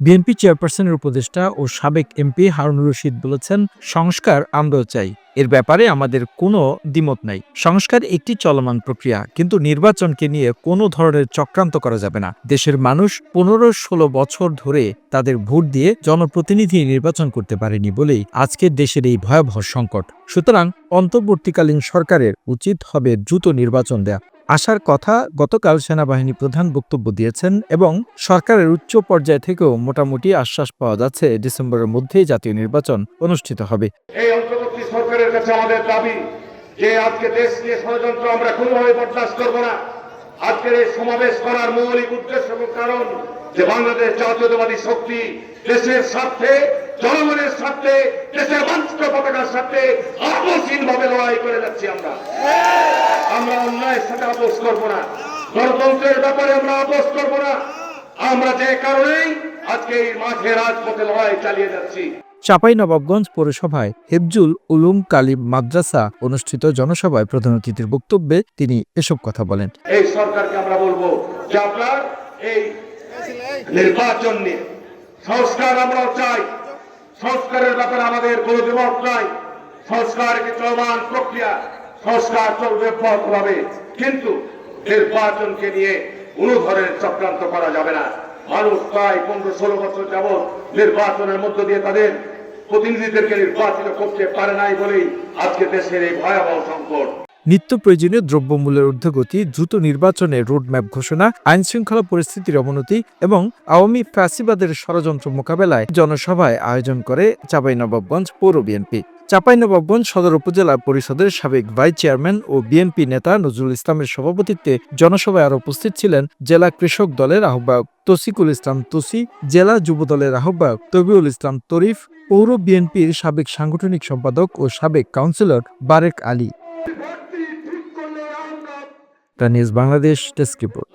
BNP চেয়ারপারসনের উপদেষ্টা ও সাবেক এমপি হারুনুর রশিদ বলেছেন, সংস্কার আমরাও চাই। এর ব্যাপারে আমাদের কোনো দ্বিমত নাই। সংস্কার একটি চলমান প্রক্রিয়া, কিন্তু নির্বাচনকে নিয়ে কোনো ধরনের চক্রান্ত করা যাবে না। দেশের মানুষ পনেরো ষোলো বছর ধরে তাদের ভোট দিয়ে জনপ্রতিনিধি নির্বাচন করতে পারেনি বলেই আজকে দেশের এই ভয়াবহ সংকট। সুতরাং অন্তর্বর্তীকালীন সরকারের উচিত হবে দ্রুত নির্বাচন দেয়া। আসার কথা গতকাল সেনাবাহিনী প্রধান বক্তব্য দিয়েছেন এবং সরকারের উচ্চ পর্যায় থেকেও মোটামুটি আশ্বাস পাওয়া যাচ্ছে ডিসেম্বরের মধ্যেই জাতীয় নির্বাচন অনুষ্ঠিত হবে। এই অন্তর্বর্তী সরকারের কাছে আমাদের দাবি যে আজকে দেশ নিয়ে ষড়যন্ত্র আমরা কোনোভাবে করব না। আজকের এই সমাবেশ করার মৌলিক উদ্দেশ্য এবং কারণ যে বাংলাদেশ জাতীয়তাবাদী শক্তি দেশের স্বার্থে, জনগণের স্বার্থে, দেশের বাঞ্ছিত পতাকার স্বার্থে ভাবে লড়াই করে যাচ্ছি আমরা। আমরা সাথে আপোষ করব না। গণতন্ত্রের ব্যাপারে আমরা আপোষ করব না। আমরা যে কারণেই আজকে এই মাঠে রাজপথে লড়াই চালিয়ে যাচ্ছি। চাঁপাইনবাবগঞ্জ পৌরসভায় হেফজুল উলুম কালিম মাদ্রাসা অনুষ্ঠিত জনসভায় প্রধান অতিথির বক্তব্যে তিনি এসব কথা বলেন। এই সরকারকে আমরা বলব যে আপনার এই নির্বাচন নিয়ে সংস্কার আমরাও চাই। সংস্কারের ব্যাপারে আমাদের কোনো দ্বিমত নাই। সংস্কার একটি চলমান প্রক্রিয়া? সংস্কার চলবে হবে কিন্তু নির্বাচনকে নিয়ে কোনো ধরনের চক্রান্ত করা যাবে না। মানুষ প্রায় পনেরো ষোলো বছর যাবৎ নির্বাচনের মধ্য দিয়ে তাদের প্রতিনিধিদেরকে নির্বাচিত করতে পারে নাই বলেই আজকে দেশের এই ভয়াবহ সংকট। নিত্য প্রয়োজনীয় দ্রব্যমূল্যের ঊর্ধ্বগতি, দ্রুত নির্বাচনের রোডম্যাপ ঘোষণা আইন শৃঙ্খলা পরিস্থিতির অবনতি এবং আওয়ামী ফ্যাসিবাদের ষড়যন্ত্র মোকাবেলায় জনসভায় আয়োজন করে চাঁপাইনবাবগঞ্জ পৌর বিএনপি। চাপাইনবাবগঞ্জ সদর উপজেলা পরিষদের সাবেক ভাইস চেয়ারম্যান ও বিএনপি নেতা নজরুল ইসলামের সভাপতিত্বে জনসভায় আর উপস্থিত ছিলেন জেলা কৃষক দলের আহ্বায়ক তসিকুল ইসলাম তসি, জেলা যুব দলের আহ্বায়ক তবিউল ইসলাম তরিফ, পৌর বিএনপির সাবেক সাংগঠনিক সম্পাদক ও সাবেক কাউন্সিলর বারেক আলী। টানিজ বাংলাদেশ ডেস্ক রিপোর্ট।